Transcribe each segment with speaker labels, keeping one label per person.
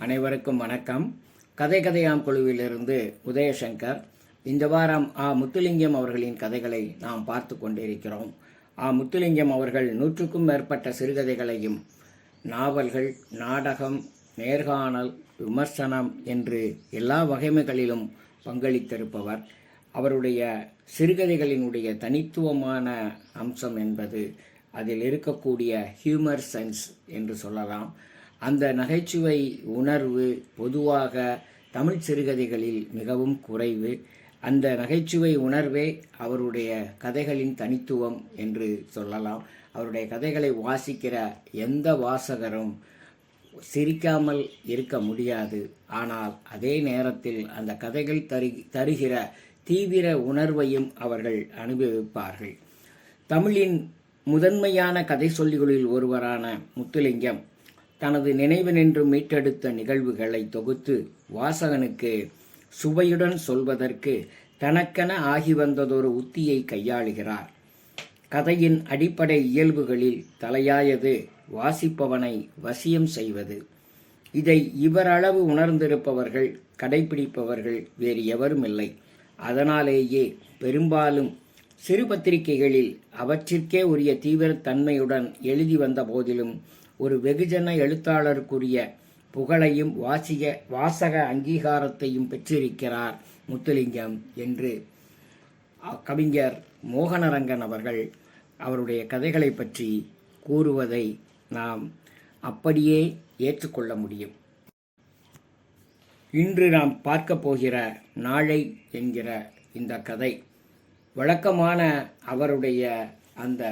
Speaker 1: அனைவருக்கும் வணக்கம். கதை கதையாம் குழுவிலிருந்து உதயசங்கர் இந்த வாரம் ஆ. முத்துலிங்கம் அவர்களின் கதைகளை நாம் பார்த்து கொண்டிருக்கிறோம். ஆ. முத்துலிங்கம் அவர்கள் நூற்றுக்கும் மேற்பட்ட சிறுகதைகளையும் நாவல்கள் நாடகம் நேர்காணல் விமர்சனம் என்று எல்லா வகைமைகளிலும் பங்களித்திருப்பவர். அவருடைய சிறுகதைகளினுடைய தனித்துவமான அம்சம் என்பது அதில் இருக்கக்கூடிய ஹியூமர் சென்ஸ் என்று சொல்லலாம். அந்த நகைச்சுவை உணர்வு பொதுவாக தமிழ் சிறுகதைகளில் மிகவும் குறைவு. அந்த நகைச்சுவை உணர்வே அவருடைய கதைகளின் தனித்துவம் என்று சொல்லலாம். அவருடைய கதைகளை வாசிக்கிற எந்த வாசகரும் சிரிக்காமல் இருக்க முடியாது. ஆனால் அதே நேரத்தில் அந்த கதைகள் தரு தருகிற தீவிர உணர்வையும் அவர்கள் அனுபவிப்பார்கள். தமிழின் முதன்மையான கதை சொல்லிகளில் ஒருவரான முத்துலிங்கம் தனது நினைவு நின்று மீட்டெடுத்த நிகழ்வுகளை தொகுத்து வாசகனுக்கு சுவையுடன் சொல்வதற்கு தனக்கென ஆகி வந்ததொரு உத்தியை கையாளுகிறார். கதையின் அடிப்படை இயல்புகளில் தலையாயது வாசிப்பவனை வசியம் செய்வது. இதை இவரளவு உணர்ந்திருப்பவர்கள் கடைபிடிப்பவர்கள் வேறு எவரும் இல்லை. அதனாலேயே பெரும்பாலும் சிறு பத்திரிகைகளில் அவற்றிற்கே உரிய தீவிரத்தன்மையுடன் எழுதி வந்த போதிலும் ஒரு வெகுஜன எழுத்தாளருக்குரிய புகழையும் வாசிக வாசக அங்கீகாரத்தையும் பெற்றிருக்கிறார் முத்துலிங்கம் என்று. கவிஞர் மோகனரங்கன் அவர்கள் அவருடைய கதைகளை பற்றி கூறுவதை நாம் அப்படியே ஏற்றுக்கொள்ள முடியும். இன்று நாம் பார்க்க போகிற நாளை என்கிற இந்த கதை. வழக்கமான அவருடைய அந்த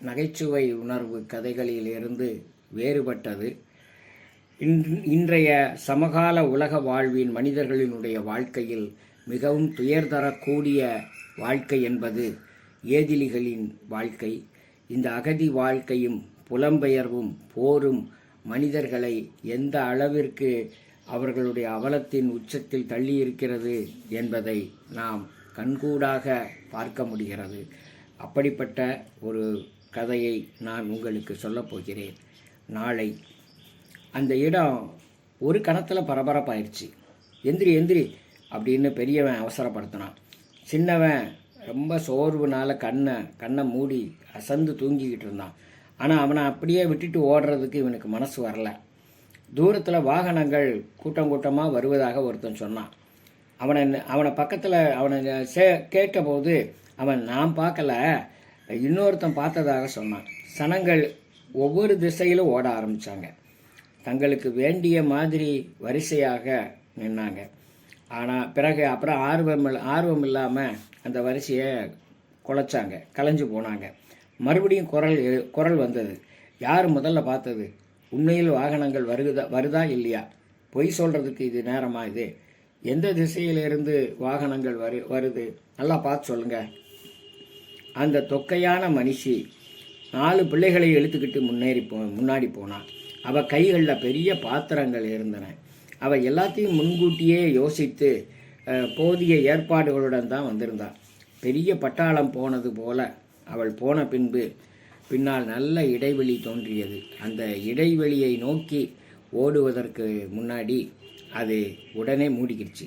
Speaker 1: நகைச்சுவை உணர்வு கதைகளிலிருந்து வேறுபட்டது. இன்றைய சமகால உலக வாழ்வின் மனிதர்களினுடைய வாழ்க்கையில் மிகவும் துயர் தரக்கூடிய வாழ்க்கை என்பது ஏதிலிகளின் வாழ்க்கை. இந்த அகதி வாழ்க்கையும் புலம்பெயர்வும் போரும் மனிதர்களை எந்த அளவிற்கு அவர்களுடைய அவலத்தின் உச்சத்தில் தள்ளியிருக்கிறது என்பதை நாம் கண்கூடாக பார்க்க முடிகிறது. அப்படிப்பட்ட ஒரு கதையை நான் உங்களுக்கு சொல்லப் போகிறேன். நாளை. அந்த இடம் ஒரு கணத்தில் பரபரப்பாயிடுச்சு. எந்திரி எந்திரி அப்படின்னு பெரியவன் அவசரப்படுத்தினான். சின்னவன் ரொம்ப சோர்வுனால கண்ணை கண்ணை மூடி அசந்து தூங்கிக்கிட்டு இருந்தான். ஆனால் அவனை அப்படியே விட்டுட்டு ஓடுறதுக்கு இவனுக்கு மனசு வரல. தூரத்தில் வாகனங்கள் கூட்டம் கூட்டமாக வருவதாக ஒருத்தன் சொன்னான். அவனை அவனை பக்கத்தில் அவனை சே கேட்டபோது அவன் நான் பார்க்கல. இன்னொருத்தன் பார்த்ததாக சொன்னான். சனங்கள் ஒவ்வொரு திசையிலும் ஓட ஆரம்பித்தாங்க தங்களுக்கு வேண்டிய மாதிரி வரிசையாக நின்னாங்க. ஆனால் பிறகு அப்புறம் ஆர்வம் ஆர்வம் இல்லாமல் அந்த வரிசையை குலைச்சாங்க கலைஞ்சு போனாங்க. மறுபடியும் குரல் குரல் வந்தது. யார் முதல்ல பார்த்தது? உண்மையில் வாகனங்கள் வருகுதா வருதா இல்லையா? பொய் சொல்கிறதுக்கு இது நேரமாக இது? எந்த திசையிலிருந்து வாகனங்கள் வரு வருது? நல்லா பார்த்து சொல்லுங்கள் அந்த தொக்கையான மனுஷி நாலு பிள்ளைகளை இழுத்துக்கிட்டு முன்னேறி போ முன்னாடி போனான் அவள் கைகளில் பெரிய பாத்திரங்கள் இருந்தன. அவள் எல்லாத்தையும் முன்கூட்டியே யோசித்து போதிய ஏற்பாடுகளுடன் தான் வந்திருந்தாள் பெரிய பட்டாளம் போனது போல அவள் போன பின்பு பின்னால் நல்ல இடைவெளி தோன்றியது. அந்த இடைவெளியை நோக்கி ஓடுவதற்கு முன்னாடி அது உடனே மூடிக்கிடுச்சு.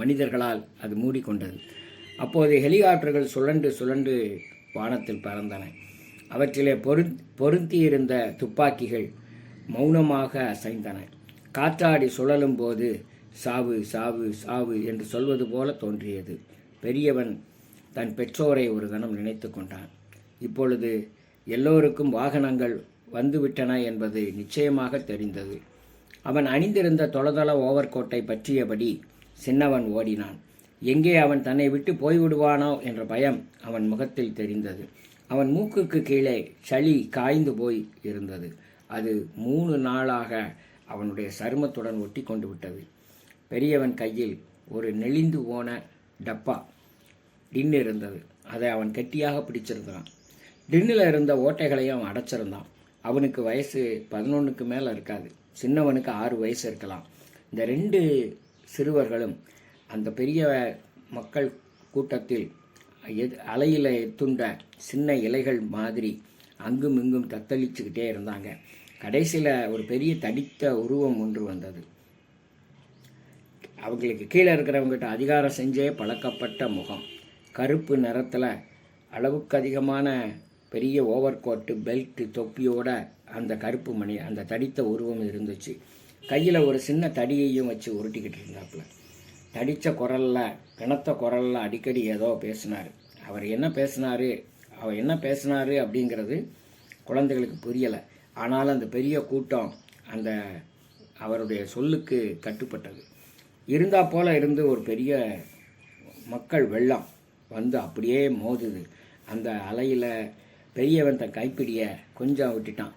Speaker 1: மனிதர்களால் அது மூடிக்கொண்டது. அப்போது ஹெலிகாப்டர்கள் சுழன்று சுழன்று வானத்தில் பறந்தன. அவற்றிலே பொரு பொருந்தியிருந்த துப்பாக்கிகள் மௌனமாக அசைந்தன. காற்றாடி சுழலும் போது சாவு சாவு சாவு என்று சொல்வது போல தோன்றியது. பெரியவன் தன் பெற்றோரை ஒரு கணம் நினைத்து கொண்டான். இப்பொழுது எல்லோருக்கும் வாகனங்கள் வந்துவிட்டன என்பது நிச்சயமாக தெரிந்தது. அவன் அணிந்திருந்த தொளதள ஓவர்கோட்டை பற்றியபடி சின்னவன் ஓடினான். எங்கே அவன் தன்னை விட்டு போய்விடுவானோ என்ற பயம் அவன் முகத்தில் தெரிந்தது. அவன் மூக்குக்கு கீழே சளி காய்ந்து போய் இருந்தது. அது மூணு நாளாக அவனுடைய சருமத்துடன் ஒட்டி கொண்டு விட்டது. பெரியவன் கையில் ஒரு நெளிந்து போன டப்பா டின் இருந்தது. அதை அவன் கெட்டியாக பிடிச்சிருந்தான். டின்னில் இருந்த ஓட்டைகளையும் அவன் அடைச்சிருந்தான். அவனுக்கு வயசு பதினொன்றுக்கு மேலே இருக்காது. சின்னவனுக்கு ஆறு வயசு இருக்கலாம். இந்த ரெண்டு சிறுவர்களும் அந்த பெரிய மக்கள் கூட்டத்தில் அலையில் துண்ட சின்ன இலைகள் மாதிரி அங்கும் இங்கும் தத்தளிச்சுக்கிட்டே இருந்தாங்க. கடைசியில் ஒரு பெரிய தடித்த உருவம் ஒன்று வந்தது. அவங்களுக்கு கீழே இருக்கிறவங்ககிட்ட அதிகாரம் செஞ்சே பழக்கப்பட்ட முகம். கருப்பு நிறத்தில் அளவுக்கு அதிகமான பெரிய ஓவர் கோட்டு பெல்ட்டு தொப்பியோட அந்த கருப்பு மணி அந்த தடித்த உருவம் இருந்துச்சு. கையில் ஒரு சின்ன தடியையும் வச்சு உருட்டிக்கிட்டு இருந்தாப்புல. தடித்த குரலில் பிணத்த குரலில் அடிக்கடி ஏதோ பேசினார். அவர் என்ன பேசினாரு அவர் என்ன பேசினாரு அப்படிங்கிறது குழந்தைகளுக்கு புரியலை. ஆனாலும் அந்த பெரிய கூட்டம் அந்த அவருடைய சொல்லுக்கு கட்டுப்பட்டது. இருந்தா போல இருந்து ஒரு பெரிய மக்கள் வெள்ளம் வந்து அப்படியே மோதுது. அந்த அலையில் பெரியவன் தன் கைப்பிடியை கொஞ்சம் விட்டுட்டான்.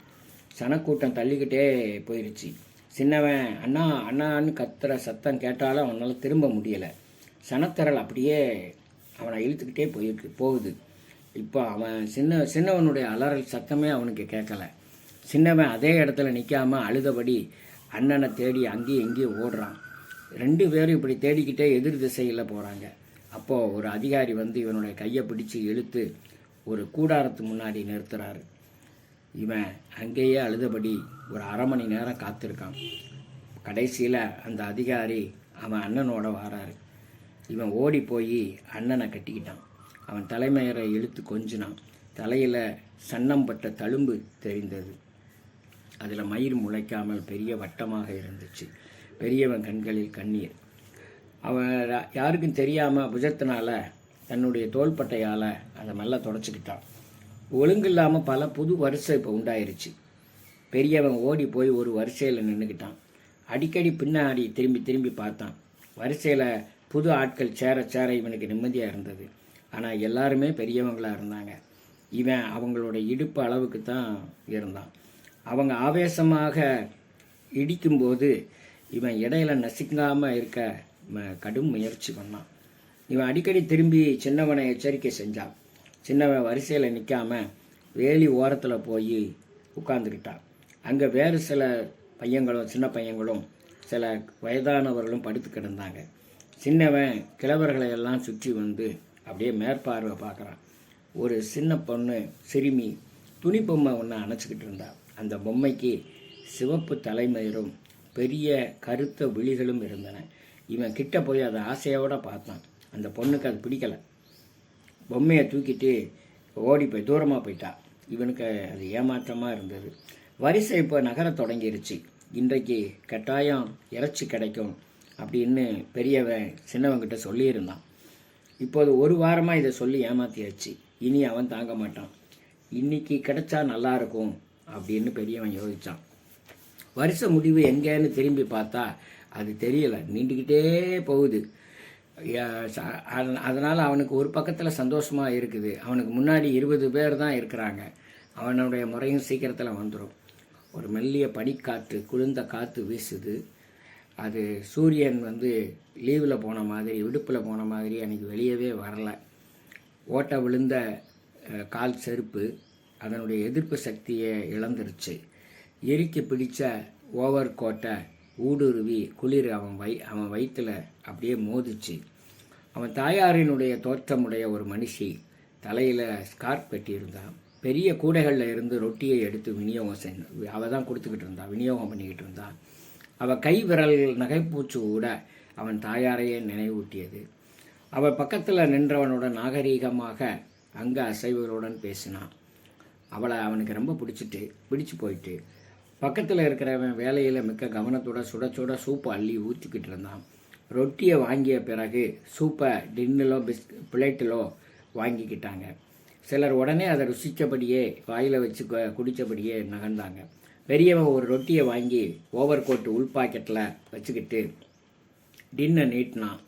Speaker 1: சனக்கூட்டம் தள்ளிக்கிட்டே போயிருச்சு. சின்னவன் அண்ணா அண்ணான்னு கத்துற சத்தம் கேட்டாலும் அவனால் திரும்ப முடியலை. சனத்தரல் அப்படியே அவனை இழுத்துக்கிட்டே போயிருக்கு போகுது. இப்போ அவன் சின்ன சின்னவனுடைய அலறல் சத்தமே அவனுக்கு கேட்கல. சின்னவன் அதே இடத்துல நிற்காம அழுதபடி அண்ணனை தேடி அங்கேயும் இங்கேயும் ஓடுறான். ரெண்டு பேரும் இப்படி தேடிக்கிட்டே எதிர் திசையில் போகிறாங்க அப்போது ஒரு அதிகாரி வந்து இவனுடைய கையை பிடிச்சி இழுத்து ஒரு கூடாரத்து முன்னாடி நிறுத்துறாரு. இவன் அங்கேயே அழுதபடி ஒரு அரை மணி நேரம் காத்திருக்கான். கடைசியில் அந்த அதிகாரி அவன் அண்ணனோட வாராரு. இவன் ஓடி போய் அண்ணனை கட்டிக்கிட்டான். அவன் தலைமையரை இழுத்து கொஞ்சினான். தலையில் சன்னம்பட்ட தழும்பு தெரிந்தது. அதில் மயிர் முளைக்காமல் பெரிய வட்டமாக இருந்துச்சு. பெரியவன் கண்களில் கண்ணீர். அவன் யாருக்கும் தெரியாமல் புஜத்தினால தன்னுடைய தோள்பட்டையால் அதை மெல்ல தொடச்சிக்கிட்டான். ஒழுங்கு இல்லாமல் பல புது வரிசை இப்போ உண்டாயிருச்சு. பெரியவன் ஓடி போய் ஒரு வரிசையில் நின்றுக்கிட்டான் அடிக்கடி பின்னாடி திரும்பி திரும்பி பார்த்தான். வரிசையில் புது ஆட்கள் சேர சேர இவனுக்கு நிம்மதியாக இருந்தது. ஆனால் எல்லாருமே பெரியவங்களாக இருந்தாங்க. இவன் அவங்களோட இடுப்பு அளவுக்கு தான் இருந்தான். அவங்க ஆவேசமாக இடிக்கும்போது இவன் இடையில நசுங்காமல் இருக்க ம- கடும் முயற்சி பண்ணான். இவன் அடிக்கடி திரும்பி சின்னவனை எச்சரிக்கை செஞ்சான். சின்னவன் வரிசையில் நிற்காம வேலி ஓரத்தில் போய் உட்கார்ந்துக்கிட்டான். அங்கே வேறு சில பையங்களும் சின்ன பையங்களும் சில வயதானவர்களும் படுத்து கிடந்தாங்க. சின்னவன் கிழவர்களை எல்லாம் சுற்றி வந்து அப்படியே மேற்பார்வை பார்க்குறான். ஒரு சின்ன பொண்ணு சிறுமி துணி பொம்மை ஒன்று அணைச்சிக்கிட்டு இருந்தா. அந்த பொம்மைக்கு சிவப்பு தலைமயிரும் பெரிய கருத்த விழிகளும் இருந்தன. இவன் கிட்ட போய் அதை ஆசையோடு பார்த்தான். அந்த பொண்ணுக்கு அது பிடிக்கலை. பொம்மையை தூக்கிட்டு ஓடி போய் தூரமாக போயிட்டான் இவனுக்கு அது ஏமாற்றமாக இருந்தது. வரிசை இப்போ நகர தொடங்கிருச்சு. இன்றைக்கு கட்டாயம் இறைச்சி கிடைக்கும் அப்படின்னு பெரியவன் சின்னவங்கிட்ட சொல்லியிருந்தான். இப்போது ஒரு வாரமாக இதை சொல்லி ஏமாத்தியாச்சு. இனி அவன் தாங்க மாட்டான். இன்னைக்கு கிடைச்சா நல்லா இருக்கும் அப்படின்னு பெரியவன் யோசிச்சான். வருஷ முடிவு எங்கேன்னு திரும்பி பார்த்தா அது தெரியலை. நீண்டுக்கிட்டே போகுது. அதனால் அவனுக்கு ஒரு பக்கத்தில் சந்தோஷமாக இருக்குது. அவனுக்கு முன்னாடி இருபது பேர் தான் இருக்கிறாங்க. அவனுடைய முறையும் சீக்கிரத்தில் வந்துடும் ஒரு மெல்லிய பனிக்காற்று குளிர்ந்த காற்று வீசுது. அது சூரியன் வந்து லீவில் போன மாதிரி விடுப்பில் போன மாதிரி அன்றைக்கி வெளியவே வரலை. ஓட்ட விழுந்த கால் செருப்பு அதனுடைய எதிர்ப்பு சக்தியை இழந்துருச்சு. இறுக்கி பிடித்த ஓவர் கோட்டை ஊடுருவி குளிர் அவன் வை அவன் வயிற்றுல அப்படியே மோதிச்சு. அவன் தாயாரினுடைய தோற்றமுடைய ஒரு மனுஷி தலையில் ஸ்கார்ப் கட்டியிருந்தான். பெரிய கூடைகளில் இருந்து ரொட்டியை எடுத்து விநியோகம் செஞ்சு அவள் தான் கொடுத்துக்கிட்டு இருந்தான் விநியோகம் பண்ணிக்கிட்டு இருந்தான். அவள் கை விரல் நகைப்பூச்சு கூட அவன் தாயாரையே நினைவூட்டியது. அவள் பக்கத்தில் நின்றவனோட நாகரீகமாக அங்கே அசைவுகளுடன் பேசினான். அவளை அவனுக்கு ரொம்ப பிடிச்சிட்டு பிடிச்சு போயிட்டு பக்கத்தில் இருக்கிறவன் வேலையில் மிக்க கவனத்தோட சுட சுட சூப்பை அள்ளி ஊற்றிக்கிட்டு இருந்தான். ரொட்டியை வாங்கிய பிறகு சூப்பை டின்னிலோ பிஸ் பிளேட்டிலோ வாங்கிக்கிட்டாங்க. சிலர் உடனே அதை ருசித்தபடியே வாயில் வச்சு குடித்தபடியே நகர்ந்தாங்க. பெரியவன் ஒரு ரொட்டியை வாங்கி ஓவர் கோட்டு உள் பாக்கெட்டில் வச்சுக்கிட்டு டின்னை நீட்டினான்.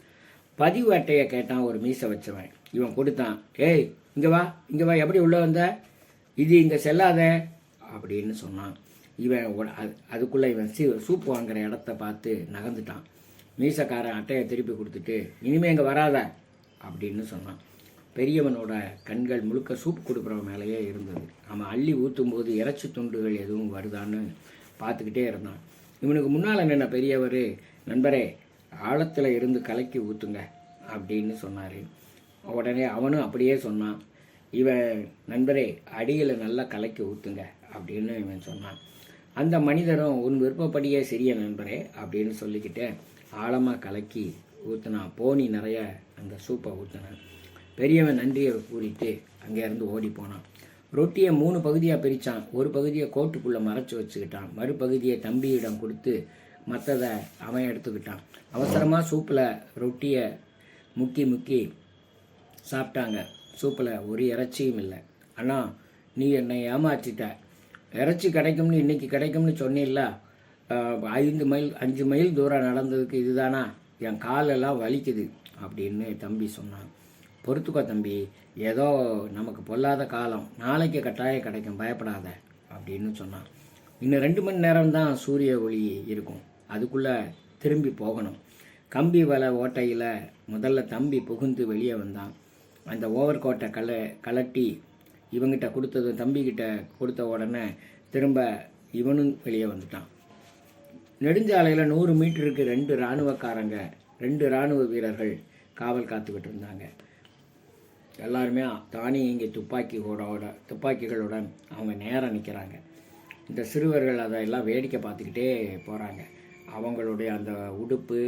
Speaker 1: பதிவு அட்டையை கேட்டான் ஒரு மீசை வச்சவன். இவன் கொடுத்தான் ஏய் இங்கே வா இங்கே வா எப்படி உள்ளே வந்த? இது இங்கே செல்லாத? அப்படின்னு சொன்னான். இவன் உட- அது- அதுக்குள்ளே இவன் சீ சூப் வாங்குற இடத்த பார்த்து நகர்ந்துட்டான். மீசக்காரன் அட்டையை திருப்பி கொடுத்துட்டு இனிமே இங்கே வராத அப்படின்னு சொன்னான். பெரியவனோட கண்கள் முழுக்க சூப் கொடுக்குறவன் மேலேயே இருந்தது. அவன் அள்ளி ஊற்றும் போது இறைச்சி துண்டுகள் எதுவும் வருதான்னு பார்த்துக்கிட்டே இருந்தான். இவனுக்கு முன்னால் நின்ன பெரியவர் நண்பரே ஆழத்தில் இருந்து கலக்கி ஊற்றுங்க அப்படின்னு சொன்னார். உடனே அவனும் அப்படியே சொன்னான். இவன் நண்பரே அடியில் நல்லா கலக்கி ஊற்றுங்க அப்படின்னு இவன் சொன்னான். அந்த மனிதரும் உன் விருப்பப்படியே சிறிய நண்பரே அப்படின்னு சொல்லிக்கிட்டு ஆழமாக கலக்கி ஊற்றினான் போனி நிறைய அந்த சூப்பை ஊற்றினான் பெரியவன் நன்றியை கூறிட்டு அங்கேருந்து ஓடி போனான். ரொட்டியை மூணு பகுதியாக பிரித்தான் ஒரு பகுதியை கோட்டுக்குள்ளே மறைச்சி வச்சுக்கிட்டான். மறுபகுதியை தம்பியிடம் கொடுத்து மற்றதை அவன் எடுத்துக்கிட்டான். அவசரமாக சூப்பில் ரொட்டியை முக்கி முக்கி சாப்பிட்டாங்க. சூப்பில் ஒரு இறைச்சியும் இல்லை. ஆனால் நீ என்னை ஏமாற்றிட்ட இறைச்சி கிடைக்கும்னு இன்றைக்கி கிடைக்கும்னு சொன்னில்ல ஐந்து மைல் அஞ்சு மைல் தூரம் நடந்ததுக்கு இதுதானா? என் காலெல்லாம் வலிக்குது அப்படின்னு தம்பி சொன்னான். பொறுத்துக்கோ தம்பி ஏதோ நமக்கு பொல்லாத காலம் நாளைக்கு கட்டாயம் கிடைக்கும் பயப்படாத அப்படின்னு சொன்னான். இன்னும் ரெண்டு மணி நேரம் தான் சூரிய ஒளி இருக்கும். அதுக்குள்ளே திரும்பி போகணும். கம்பி வலை ஓட்டையில் முதல்ல தம்பி புகுந்து வெளியே வந்தான். அந்த ஓவர் கோட்டை கல கலட்டி இவங்கிட்ட கொடுத்தது தம்பிக்கிட்ட கொடுத்த உடனே திரும்ப இவனும் வெளியே வந்துட்டான். நெடுஞ்சாலையில் நூறு மீட்டருக்கு ரெண்டு இராணுவக்காரங்க ரெண்டு இராணுவ வீரர்கள் காவல் காத்துக்கிட்டு இருந்தாங்க. எல்லாருமே தானியங்கி துப்பாக்கிகளோட துப்பாக்கிகளுடன் அவங்க நேராக நிற்கிறாங்க இந்த சிறுவர்கள் அதையெல்லாம் வேடிக்கை பார்த்துக்கிட்டே போகிறாங்க அவங்களுடைய அந்த உடுப்பு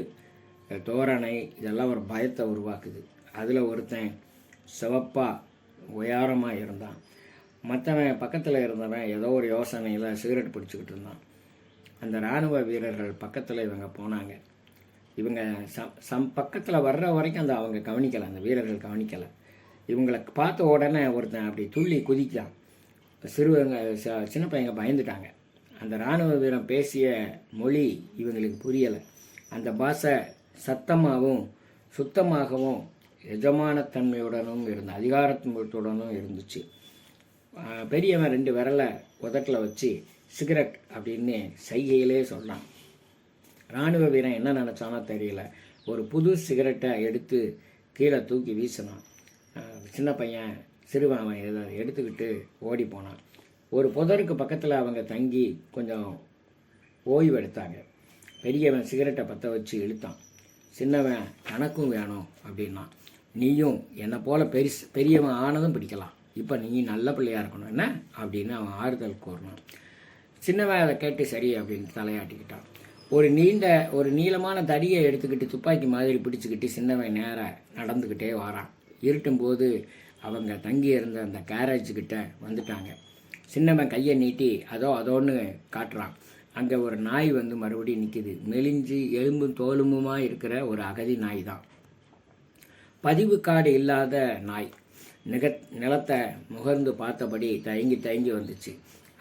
Speaker 1: தோரணை இதெல்லாம் ஒரு பயத்தை உருவாக்குது. அதில் ஒருத்தன் சிவப்பாக உயாரமாக இருந்தான். மற்றவன் பக்கத்தில் இருந்தவன் ஏதோ ஒரு யோசனையில் சிகரெட் பிடிச்சிக்கிட்டு இருந்தான். அந்த இராணுவ வீரர்கள் பக்கத்தில் இவங்க போனாங்க. இவங்க சம் சம் பக்கத்தில் வர்ற வரைக்கும் அந்த அவங்க கவனிக்கலை அந்த வீரர்கள் கவனிக்கலை. இவங்களை பார்த்த உடனே ஒருத்தன் அப்படி துள்ளி குதிக்கான் சிறுவங்க ச- சின்ன பையங்க பயந்துட்டாங்க. அந்த இராணுவ வீரன் பேசிய மொழி இவங்களுக்கு புரியலை. அந்த பாஷை சத்தமாகவும் சுத்தமாகவும் எஜமானத்தன்மையுடனும் இருந்த அதிகாரத்துவத்துடனும் இருந்துச்சு. பெரியவன் ரெண்டு விரலை உதட்டில் வச்சு சிகரெட் அப்படின்னு சைகையிலே சொன்னான். இராணுவ வீரன் என்ன நினச்சானோ தெரியல. ஒரு புது சிகரெட்டை எடுத்து கீழே தூக்கி வீசினான். சின்ன பையன் சிறுவன் அவன் இதை எடுத்துக்கிட்டு ஓடி போனான். ஒரு புதருக்கு பக்கத்தில் அவங்க தங்கி கொஞ்சம் ஓய்வு எடுத்தாங்க. பெரியவன் சிகரெட்டை பற்ற வச்சு இழுத்தான். சின்னவன் எனக்கும் வேணும் அப்படின்னா நீயும் என்னை போல பெருசு பெரியவன் ஆனதும் பிடிக்கலாம். இப்போ நீ நல்ல பிள்ளையா இருக்கணும். என்ன? அப்படின்னு அவன் ஆறுதல் கூறணும். சின்னவன் அதை கேட்டு சரி அப்படின்னு தலையாட்டிக்கிட்டான். ஒரு நீண்ட ஒரு நீளமான தடியை எடுத்துக்கிட்டு துப்பாக்கி மாதிரி பிடிச்சிக்கிட்டு சின்னவன் நேராக நடந்துக்கிட்டே வாரான். இருட்டும் போது அவங்க தங்கி இருந்த அந்த கேரேஜுக்கிட்ட வந்துட்டாங்க. சின்னவன் கையை நீட்டி அதோ அதோன்னு காட்டுறான். அங்கே ஒரு நாய் வந்து மறுபடியும் நிற்கிது மெலிஞ்சு எலும்பும் தோலுமுமாக இருக்கிற ஒரு அகதி நாய் தான். பதிவு காடு இல்லாத நாய். நிக நிலத்தை முகர்ந்து பார்த்தபடி தயங்கி தயங்கி வந்துச்சு.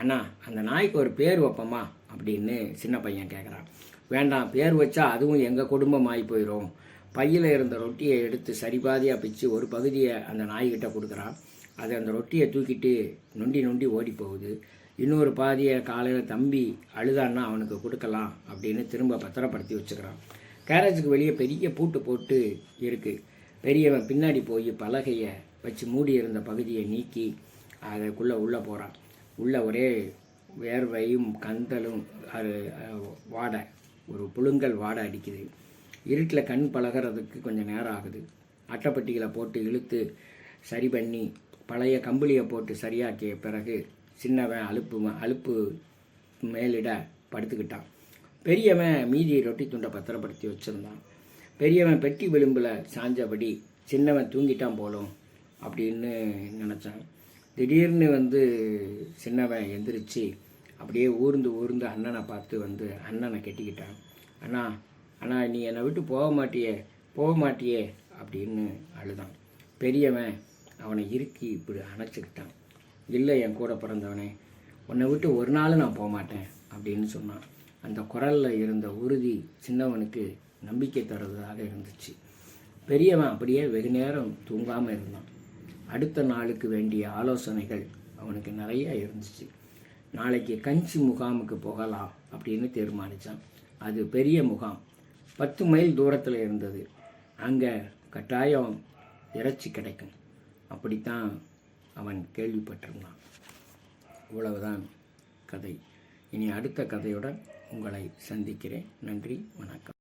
Speaker 1: அண்ணா அந்த நாய்க்கு ஒரு பேர் வைப்போமா? அப்படின்னு சின்ன பையன் கேட்குறான் வேண்டாம் பேர் வச்சா அதுவும் எங்கள் குடும்பம் ஆகி போயிடும் பையில் இருந்த ரொட்டியை எடுத்து சரிபாதியாக பிச்சு ஒரு பகுதியை அந்த நாய்கிட்ட கொடுக்குறான். அது அந்த ரொட்டியை தூக்கிட்டு நொண்டி நொண்டி ஓடி போகுது. இன்னொரு பாதியை காலையில் தம்பி அழுதான்னா அவனுக்கு கொடுக்கலாம் அப்படின்னு திரும்ப பத்திரப்படுத்தி வச்சுக்கிறான். கேரேஜுக்கு வெளியே பெரிய பூட்டு போட்டு இருக்குது பெரியவன் பின்னாடி போய் பலகையை வச்சு மூடி இருந்த பகுதியை நீக்கி அதுக்குள்ளே உள்ளே போகிறான் உள்ளே ஒரே வேர்வையும் கந்தலும் அது வாடை ஒரு புழுங்கல் வாடை அடிக்குது. இருட்டில் கண் பழகிறதுக்கு கொஞ்சம் நேரம் ஆகுது. அட்டைப்பட்டிகளை போட்டு இழுத்து சரி பண்ணி பழைய கம்பளியை போட்டு சரியாக்கிய பிறகு சின்னவன் அலுப்பு அலுப்பு மேலிட படுத்துக்கிட்டான். பெரியவன் மீதி ரொட்டி துண்டை பத்திரப்படுத்தி வச்சுருந்தான். பெரியவன் பெட்டி விளிம்பில் சாஞ்சபடி சின்னவன் தூங்கிட்டான் போலும் அப்படின்னு நினச்சான். திடீர்னு வந்து சின்னவன் எந்திரிச்சு அப்படியே ஊர்ந்து ஊர்ந்து அண்ணனை பார்த்து வந்து அண்ணனை கெட்டிக்கிட்டான். அண்ணா அண்ணா நீ என்னை விட்டு போக மாட்டியே போக மாட்டியே அப்படின்னு அழுதான். பெரியவன் அவனை இறுக்கி இப்படி அணைச்சிக்கிட்டான். இல்லை என் கூட பிறந்தவனே உன்னை விட்டு ஒரு நாள் நான் போக மாட்டேன் அப்படின்னு சொன்னான். அந்த குரலில் இருந்த உறுதி சின்னவனுக்கு நம்பிக்கை தருவதாக இருந்துச்சு. பெரியவன் அப்படியே வெகு நேரம் தூங்காமல் இருந்தான். அடுத்த நாளுக்கு வேண்டிய ஆலோசனைகள் அவனுக்கு நிறைய இருந்துச்சு. நாளைக்கு கஞ்சி முகாமுக்கு போகலாம் அப்படின்னு தீர்மானித்தான் அது பெரிய முகாம். பத்து மைல் தூரத்தில் இருந்தது. அங்கே கட்டாயம் இறைச்சி கிடைக்கும். அப்படித்தான் அவன் கேள்விப்பட்டிருந்தான். இவ்வளவுதான் கதை. இனி அடுத்த கதையுடன் உங்களை சந்திக்கிறேன். நன்றி வணக்கம்.